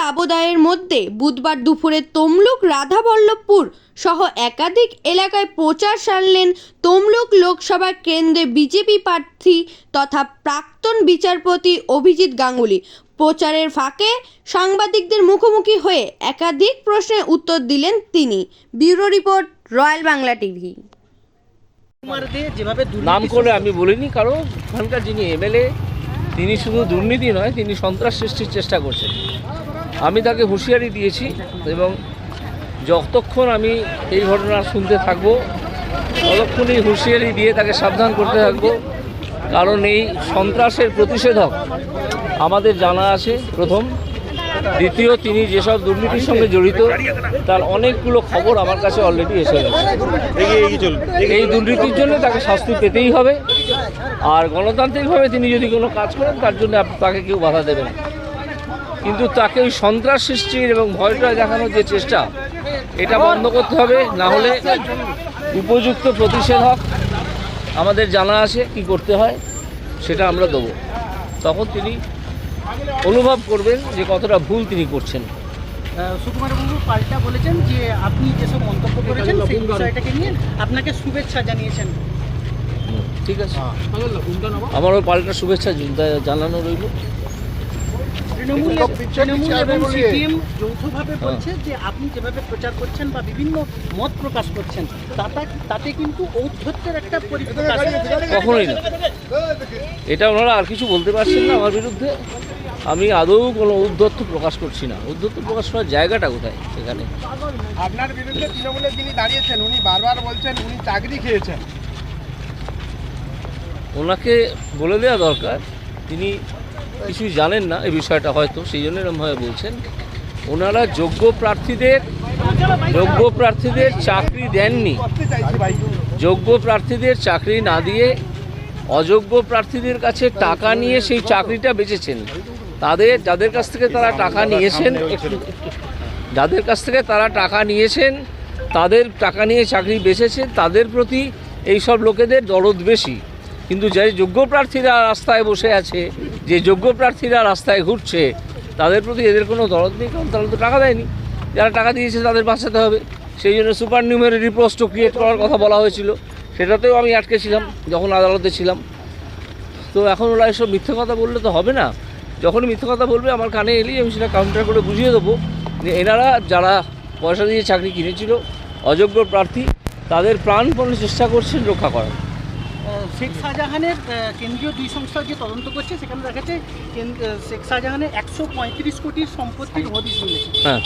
দাবদাহের মধ্যে বুধবার দুপুরে তমলুক রাধাবল্লভপুর সহ একাধিক এলাকায় প্রচার সারলেন তমলুক লোকসভা কেন্দ্রে বিজেপি প্রার্থী তথা প্রাক্তন বিচারপতি অভিজিৎ গাঙ্গুলি। প্রচারের ফাঁকে সাংবাদিকদের মুখোমুখি হয়ে একাধিক প্রশ্নের উত্তর দিলেন তিনি। Bureau report, royal Bangla TV. নাম করে আমি বলিনি, কারণ ওখানকার যিনি এমএলএ তিনি শুধু দুর্নীতি নয়, তিনি সন্ত্রাস সৃষ্টির চেষ্টা করছেন। আমি তাকে হুঁশিয়ারি দিয়েছি এবং যতক্ষণ আমি এই ঘটনা শুনতে থাকব, ততক্ষণই হুঁশিয়ারি দিয়ে তাকে সাবধান করতে থাকব। কারণ এই সন্ত্রাসের প্রতিষেধক আমাদের জানা আছে প্রথম। দ্বিতীয়, তিনি যেসব দুর্নীতির সঙ্গে জড়িত, তার অনেকগুলো খবর আমার কাছে অলরেডি এসে গেছে। এই দুর্নীতির জন্য তাকে শাস্তি পেতেই হবে। আর গণতান্ত্রিকভাবে তিনি যদি কোনো কাজ করেন, তার জন্য তাকে কেউ বাধা দেবে না। কিন্তু তাকে ওই সন্ত্রাস সৃষ্টির এবং ভয়টা দেখানোর যে চেষ্টা, এটা বন্ধ করতে হবে। না হলে উপযুক্ত প্রতিষেধক আমাদের জানা আছে কি করতে হয়, সেটা আমরা দেবো। তখন তিনি অনুভব করবেন যে কতটা ভুল তিনি করছেন। সুকুমার বাবু পাল্টা বলেছেন যে আপনি যেসব মন্তব্য করেছেন সেই বিষয়টাকে নিয়ে আপনাকে শুভেচ্ছা জানিয়েছেন। ঠিক আছে। আমারও পাল্টা শুভেচ্ছা জানানো রইল। তৃণমূল তৃণমূল এবং সিপিএম যৌথভাবে বলছে যে আপনি যেভাবে প্রচার করছেন বা বিভিন্ন মত প্রকাশ করছেন তাতা তাতে কিন্তু ঔদ্ধত্যের একটা পরিপ্রকাশ কখনোই না। এটা ওনারা আর কিছু বলতে পারছেন না আমার বিরুদ্ধে। আমি আদৌ কোনো উদ্ধত্ত প্রকাশ করছি না। উদ্ধত্ত প্রকাশ করার জায়গাটা কোথায় সেখানে? আপনার বিরুদ্ধে তৃণমূলে যিনি দাঁড়িয়েছেন উনি বারবার বলছেন উনি চাকরি খেয়েছেন। ওনাকে বলে দেওয়া দরকার তিনি কিছুই জানেন না এই বিষয়টা হয়তো সেই জন্য এরমভাবে বলছেন। ওনারা যোগ্য প্রার্থীদের যোগ্য প্রার্থীদের চাকরি দেননি। যোগ্য প্রার্থীদের চাকরি না দিয়ে অযোগ্য প্রার্থীদের কাছে টাকা নিয়ে সেই চাকরিটা বেচেছেন। তাদের, যাদের কাছ থেকে তারা টাকা নিয়েছেন যাদের কাছ থেকে তারা টাকা নিয়েছেন, তাদের টাকা নিয়ে চাকরি বেচেছেন, তাদের প্রতি এই সব লোকেদের দরদ বেশি। কিন্তু যে যোগ্য প্রার্থীরা রাস্তায় বসে আছে, যে যোগ্য প্রার্থীরা রাস্তায় ঘুরছে, তাদের প্রতি এদের কোনো দরদ নেই, কারণ তারা তো টাকা দেয়নি। যারা টাকা দিয়েছে তাদের বাঁচাতে হবে। সেই জন্য সুপার নিউমেরি পোস্টও ক্রিয়েট করার কথা বলা হয়েছিল। সেটাতেও আমি আটকে ছিলাম, যখন আদালতে ছিলাম। তো এখন ওরা এসব মিথ্যে কথা বললে তো হবে না। যখন মিথ্যে কথা বলবে আমার কানে এলেই আমি সেটা কাউন্টার করে বুঝিয়ে দেবো যে এনারা যারা পয়সা দিয়ে চাকরি কিনেছিল অযোগ্য প্রার্থী তাদের প্রাণপণে চেষ্টা করছেন রক্ষা করার। শেখ শাহজাহানের কেন্দ্রীয় দুই সংস্থা যে তদন্ত করছে সেখানে দেখা যাচ্ছে শেখ শাহজাহানের একশো পঁয়ত্রিশ কোটির সম্পত্তির হদিস মিলেছে। হ্যাঁ।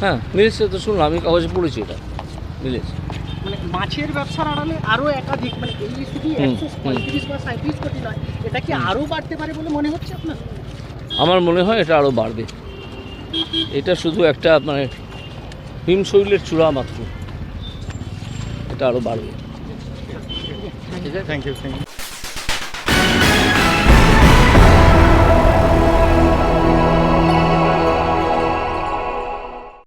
হ্যাঁ মিলেছে তো শুনলাম আমি কাগজে পড়েছি এটা। মিলেছে। মানে মাছের ব্যবসার আড়ালে আরও একাধিক মানে এই শুধু একশো পঁয়ত্রিশ বা সাঁত্রিশ কোটি নয় এটা কি আরও বাড়তে পারে বলে মনে হচ্ছে আপনার? আমার মনে হয় এটা আরও বাড়বে। এটা শুধু একটা মানে হিমশৈলের চূড়া মাত্র। এটা আরও বাড়বে। ঠিক আছে থ্যাংক ইউ থ্যাংক ইউ